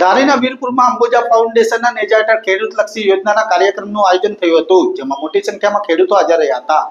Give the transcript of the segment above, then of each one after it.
ધારીના વીરપુરમાં અંબુજા ફાઉન્ડેશનના નેજા હેઠળ ખેડૂતલક્ષી યોજનાના કાર્યક્રમનું આયોજન થયું હતું, જેમાં મોટી સંખ્યામાં ખેડૂતો હાજર રહ્યા હતા.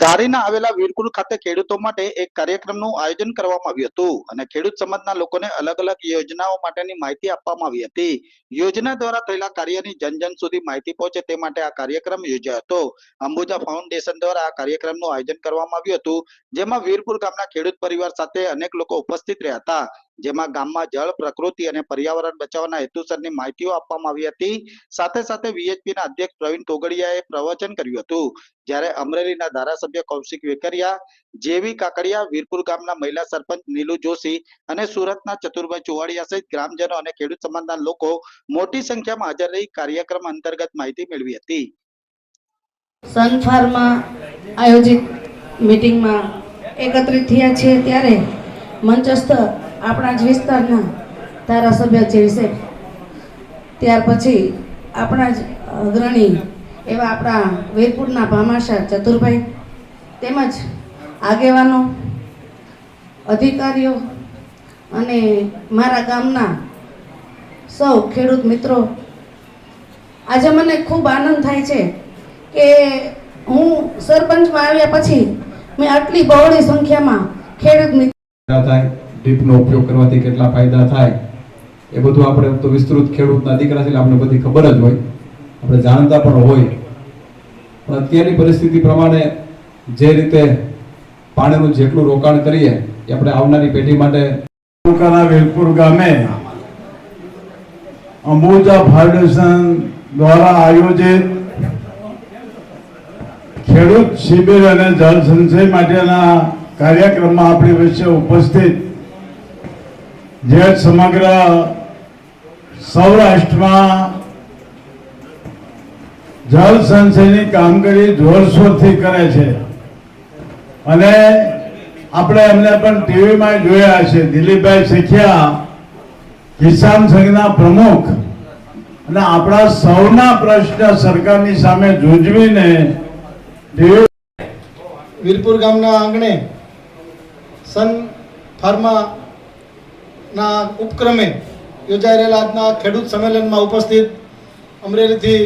ધારીના આવેલા વીરપુર ખાતે ખેડૂતો માટે એક કાર્યક્રમનું આયોજન કરવામાં આવ્યું હતું અને ખેડૂત સમાજના લોકોને અલગ અલગ યોજનાઓ માટેની માહિતી આપવામાં આવી હતી. યોજના દ્વારા થયેલા કાર્યની જન જન સુધી માહિતી પહોંચે તે માટે આ કાર્યક્રમ યોજાયો હતો. અંબુજા ફાઉન્ડેશન દ્વારા આ કાર્યક્રમનું આયોજન કરવામાં આવ્યું હતું, જેમાં વીરપુર ગામના ખેડૂત પરિવાર સાથે અનેક લોકો ઉપસ્થિત રહ્યા હતા. જેમાં ગામમાં જળ, પ્રકૃતિ અને પર્યાવરણ બચાવવાના હેતુસરની માહિતીઓ આપવામાં આવી હતી. સાથે સાથે VHP ના અધ્યક્ષ પ્રવીણ તોગડિયાએ પ્રવચન કર્યું હતું. જ્યારે અમરેલીના ધારાસભ્ય કૌશિક વેકરિયા, જેવી કાકડિયા, વીરપુર ગામના મહિલા સરપંચ નીલુ જોશી અને સુરતના ચતુરભાઈ ચુવાડિયા સહિત ગ્રામજનો અને ખેડૂત સમાજના લોકો મોટી સંખ્યામાં હાજર રહી કાર્યક્રમ અંતર્ગત માહિતી મેળવી હતી. સન ફાર્મમાં આયોજિત મિટિંગમાં એકત્રિત થયા છે ત્યારે મંચસ્થ આપણા જ વિસ્તારના ધારાસભ્ય છે છે, ત્યાર પછી આપણા જ અગ્રણી એવા આપણા વીરપુરના ભામાશા ચતુરભાઈ તેમજ આગેવાનો, અધિકારીઓ અને મારા ગામના સૌ ખેડૂત મિત્રો. આજે મને ખૂબ આનંદ થાય છે કે હું સરપંચમાં આવ્યા પછી મેં આટલી બહોળી સંખ્યામાં ખેડૂત મિત્રો થાય ડ્રીપનો ઉપયોગ કરવાથી કેટલા ફાયદા થાય, એ બધું આપણે તો વિસ્તૃત ખેડૂતના દીકરા છે આપણે બધી ખબર જ હોય. આપણે જાણતા પણ હોય. પણ અત્યારની પરિસ્થિતિ પ્રમાણે જે રીતે પાણીનું જેટલું રોકાણ કરીએ, એ આપણે આવનારી પેઢી માટે તાલુકાના વેલપુર ગામે અંબુજા ફાઉન્ડેશન દ્વારા આયોજિત ખેડૂત શિબિર અને જળ સંચય માટેના કાર્યક્રમમાં આપણી વચ્ચે ઉપસ્થિત જે સમગ્ર સૌરાષ્ટ્રમાં જળ સંચયની કામગીરી જોરશોરથી કરે છે. અને આપણે એમને પણ ટીવીમાં જોયા છે. દિલીપભાઈ શીખ્યા, કિસાન સંઘના પ્રમુખ અને આપણા સૌના પ્રશ્ન સરકારની સામે જૂજવીને વીરપુર ગામના આંગણે સન ફાર્માના ઉપક્રમે યોજાઈ રહેલા આજના ખેડૂત સંમેલનમાં ઉપસ્થિત અમરેલીથી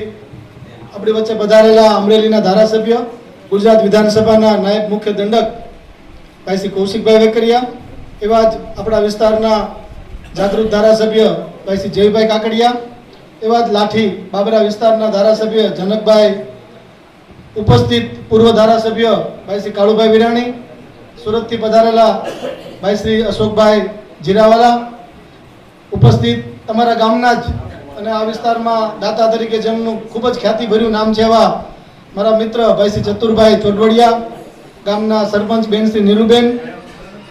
આપણી વચ્ચે પધારેલા અમરેલીના ધારાસભ્ય, ગુજરાત વિધાનસભાના નાયબ મુખ્ય દંડક ભાઈ શ્રી કૌશિકભાઈ વેકરિયા, એવા જ આપણા વિસ્તારના જાગૃત ધારાસભ્ય ભાઈ શ્રી જયભાઈ કાકડિયા, એવા જ લાઠી બાબરા વિસ્તારના ધારાસભ્ય જનકભાઈ, ઉપસ્થિત પૂર્વ ધારાસભ્ય ભાઈ શ્રી કાળુભાઈ વિરાણી, સુરતથી પધારેલા ભાઈ શ્રી અશોકભાઈ જીરાવાલા ઉપસ્થિત તમારા ગામના જ અને આ વિસ્તારમાં દાતા તરીકે જેમનું ખૂબ જ ખ્યાતિભર્યું નામ છે એવા મારા મિત્ર ભાઈશ્રી ચતુરભાઈ ચોડવડિયા ગામના સરપંચ બેનશ્રી નીરુબેન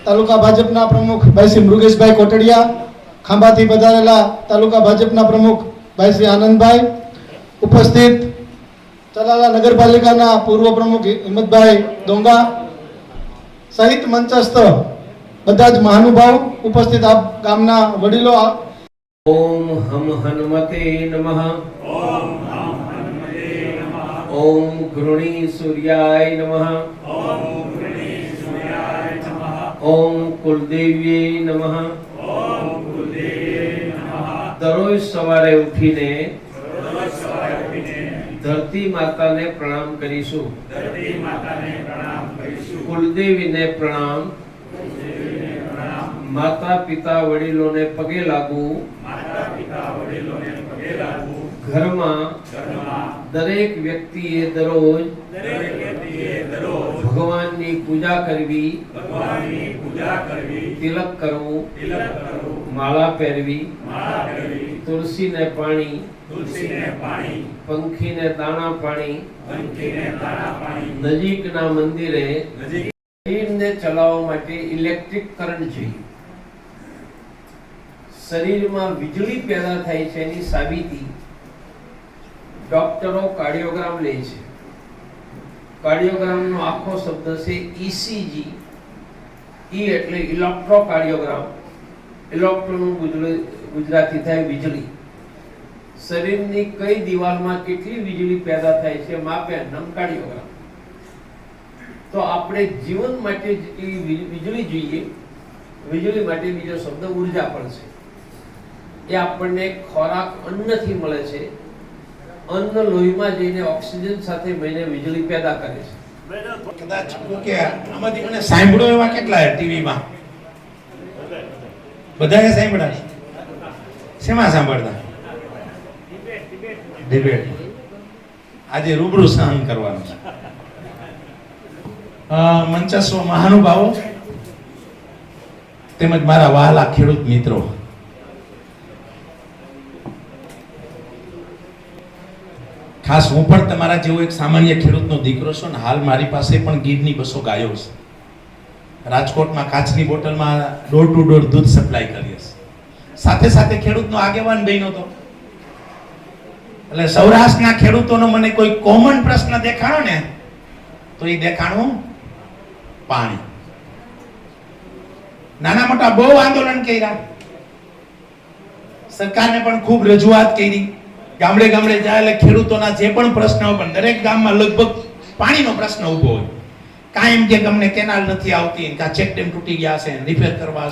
તાલુકા ભાજપના પ્રમુખ ભાઈ શ્રી મૃગેશભાઈ કોટડિયા, ખાંભાથી પધારેલા તાલુકા ભાજપના પ્રમુખ ભાઈ શ્રી આનંદભાઈ, ઉપસ્થિત ચલાલા નગરપાલિકાના પૂર્વ પ્રમુખ હિંમતભાઈ ડોંગા, સહિત મંચસ્થ બધા જ મહાનુભાવ ઉપસ્થિત આપ ગામના વડીલો આ ઓમ હમ હનુમતે નમઃ. ઓમ હમ હનુમતે નમઃ ઓમ ઘૃણી સૂર્યાય નમઃ. ઓમ ઘૃણી સૂર્યાય નમઃ ઓમ કુલદેવ્યે નમઃ ઓમ કુલદેવ્યે નમઃ. દરરોજ સવારે ઉઠીને ધરતી માતાને પ્રણામ કરીશું. ધરતી માતાને પ્રણામ કરીશું. કુલદેવીને પ્રણામ માતા પિતા વડીલોને પગે લાગવું. ઘરમાં દરેક વ્યક્તિએ દરરોજ ભગવાનની પૂજા કરવી તિલક કરવું માળા પહેરવી તુલસીને પાણી પંખીને દાણા પાણી નજીકના મંદિરે શરીરને ચલાવવા માટે ઇલેક્ટ્રિક કરંટ જોઈએ. શરીરમાં વીજળી પેદા થાય છે એની સાબિતી ડોક્ટરો કાર્ડિયોગ્રામ લે છે. કાર્ડિયોગ્રામનો આખો શબ્દ છે ઈસીજી ઈ એટલે ઇલેક્ટ્રોકાર્ડિયોગ્રામ. ઇલેક્ટ્રોનું ગુજરા- ગુજરાતી થાય વીજળી. શરીરની કઈ દિવાલમાં કેટલી વીજળી પેદા થાય છે માપે નમ કાર્ડિયોગ્રામ. તો આપણે જીવન માટે જેટલી વીજળી જોઈએ. વીજળી માટે બીજો શબ્દ ઊર્જા પણ છે. એ આપણને ખોરાક અન્નથી મળે છે. અન્ન લોહીમાં જઈને ઓક્સિજન સાથે મળીને વીજળી પેદા કરે છે. કદાચ કે આમાંથી મને સાંભળ્યો એવા કેટલા ટીવીમાં? બધાએ સાંભળ્યા શેમાં સાંભળતા? ડિબેટ. આજે રૂબરૂ સહન કરવાનું છે. મંચસ્વ મહાનુભાવો, તેમજ મારા વહાલા ખેડૂત મિત્રો. ખાસ હું પણ તમારા જેવો એક સામાન્ય ખેડૂતનો દીકરો છું ને હાલ મારી પાસે પણ ગીરની બસો ગાયો છે. રાજકોટમાં કાચની બોટલમાં ડોર ટુ ડોર દૂધ સપ્લાય કરીએ સાથે સાથે ખેડૂતનો આગેવાન બન્યો હતો એટલે સૌરાષ્ટ્રના ખેડૂતોનો મને કોઈ કોમન પ્રશ્ન દેખાણો ને, તો એ દેખાણું પાણી. નાના મોટા બહુ આંદોલન કર્યા. સરકારને પણ ખૂબ રજૂઆત કરી. ગામડે ગામડે જાય એટલે ખેડૂતોના જે પણ પ્રશ્ન પણ દરેક ગામમાં લગભગ પાણીનો પ્રશ્ન ઊભો હોય. કાંઈ એમ કે અમને કેનાલ નથી આવતી, કાં ચેક ડેમ તૂટી ગયા છે, રિપેર કરવા